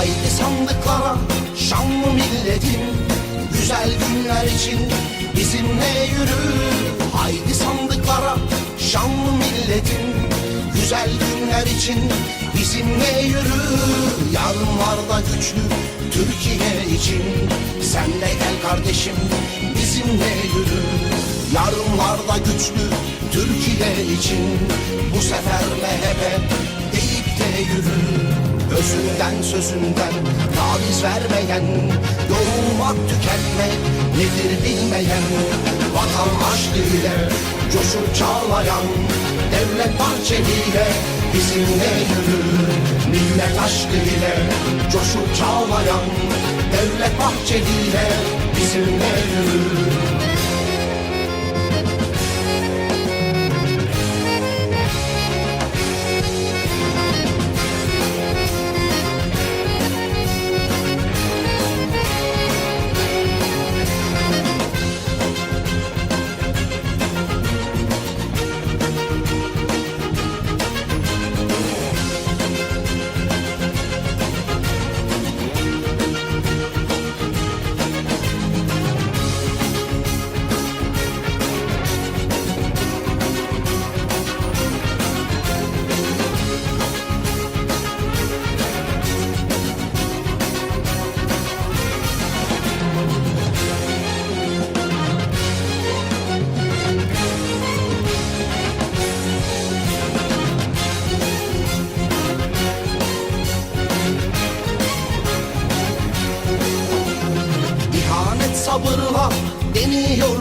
Haydi sandıklara şanlı milletim Güzel günler için bizimle yürü. Haydi sandıklara şanlı milletim Güzel günler için bizimle yürü. Yarınlarda güçlü Türkiye için Sen de gel kardeşim bizimle yürü. Yarınlarda güçlü Türkiye için Bu sefer MHP deyip de yürü. Özünden sözünden taviz vermeyen Yorulmak tükenmek nedir bilmeyen Vatan aşkıyla coşup çağlayan Devlet Bahçeli'yle bizimle yürü Millet aşkıyla coşup çağlayan Devlet Bahçeli'yle bizimle yürü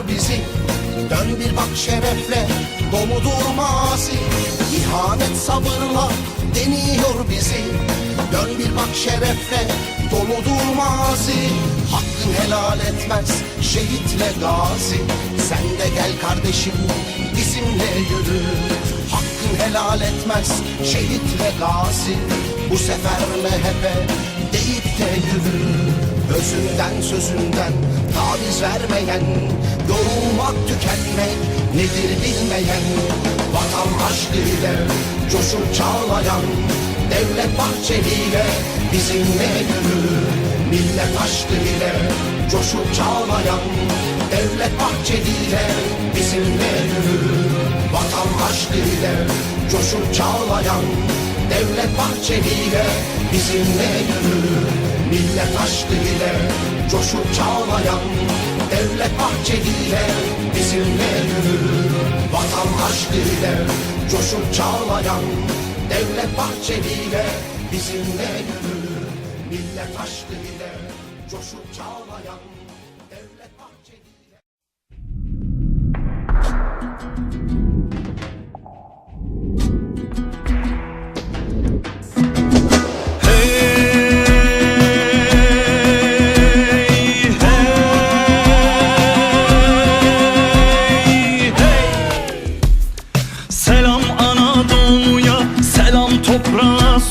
bizi Dön bir bak şerefle. Doludur mazi İhanet sabırla deniyor bizi. Dön bir bak şerefle doludur mazi. Hakkın helal etmez şehitle gazi. Sen de gel kardeşim bizimle yürü. Hakkın helal etmez şehitle gazi. Bu sefer MHP deyip de yürü Özünden sözünden taviz vermeyen Yorulmak tükenmek nedir bilmeyen Vatan aşkıyla coşup çağlayan Devlet Bahçeli'yle bizimle yürü Millet aşkıyla coşup çağlayan Devlet Bahçeli'yle bizimle yürü Vatan aşkıyla coşup çağlayan Devlet Bahçeli'yle bizimle yürü Millet aşkıyla coşup çağlayan Devlet Bahçeli'yle bizimle yürü Vatan aşkıyla coşup çağlayan Devlet Bahçeli'yle bizimle yürü Millet aşkıyla coşup çağlayan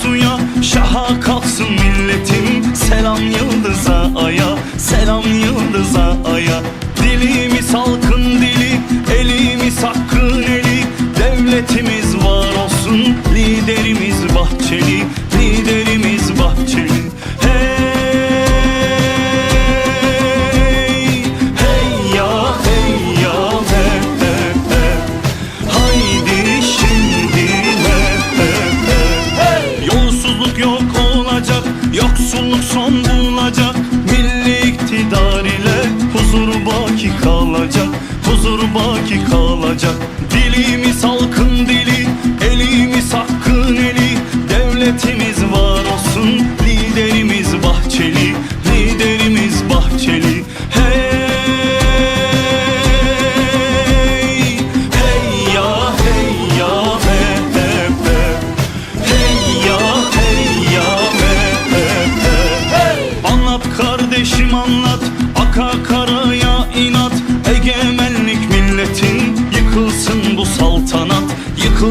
suya Şaha kalksın milletim, selam yıldıza aya Selam yıldıza aya. Dilimiz halkın dili, elimiz hakkın eli? Devletimiz var olsun, liderimiz Huzur baki kalacak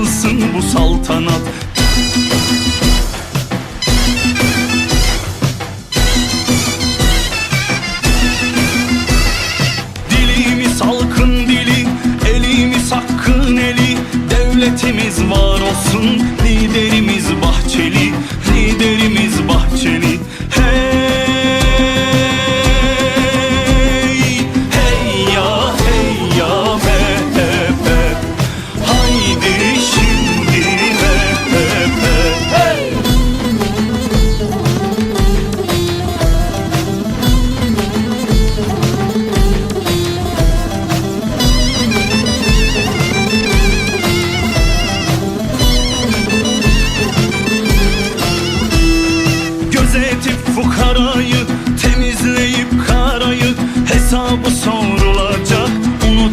Yıkılsın bu saltanat. Dilimiz halkın dili, elimiz hakkın eli. Devletimiz var olsun,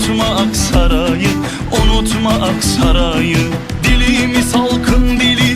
Unutma Aksaray'ı, unutma Aksaray'ı. Dilimiz halkın dili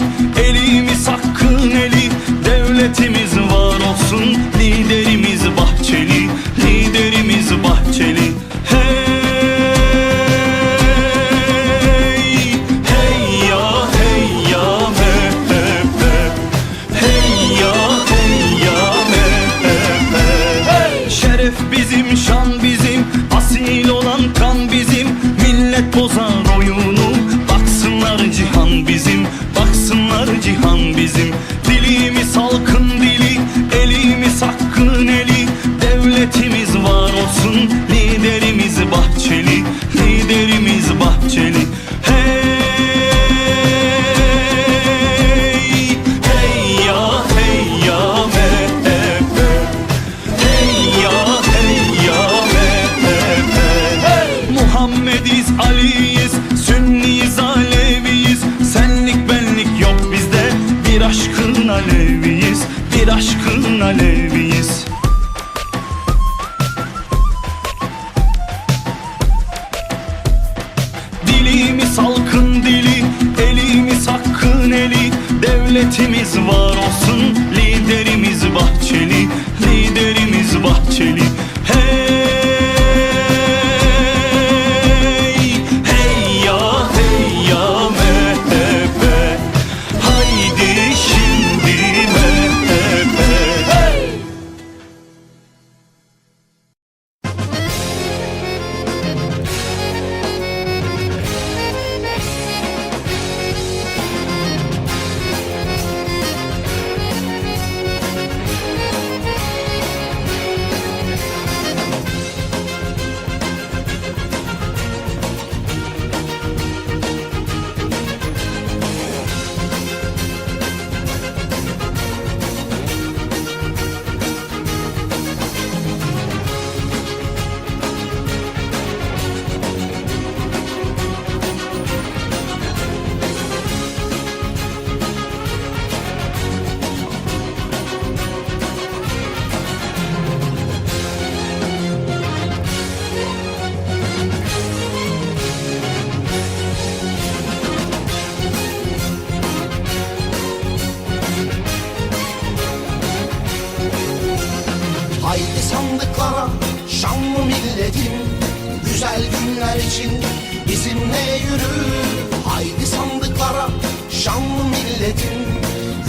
Devletimiz var olsun, liderimiz Bahçeli Liderimiz Bahçeli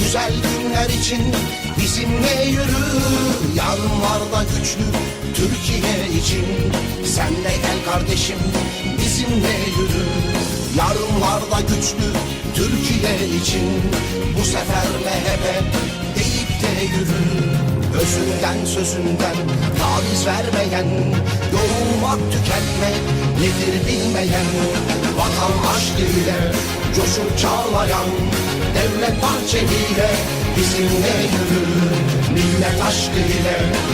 Güzel günler için bizimle yürü. Yarınlarda güçlü Türkiye için Sen de gel kardeşim bizimle yürü. Yarınlarda güçlü Türkiye için Bu sefer MHP deyip de yürü. Özünden sözünden taviz vermeyen Yorulmak tükenmek nedir bilmeyen Vatan aşkıyla coşup çağlayan Devlet bahçeliyle bizimle yürü Millet aşkıyla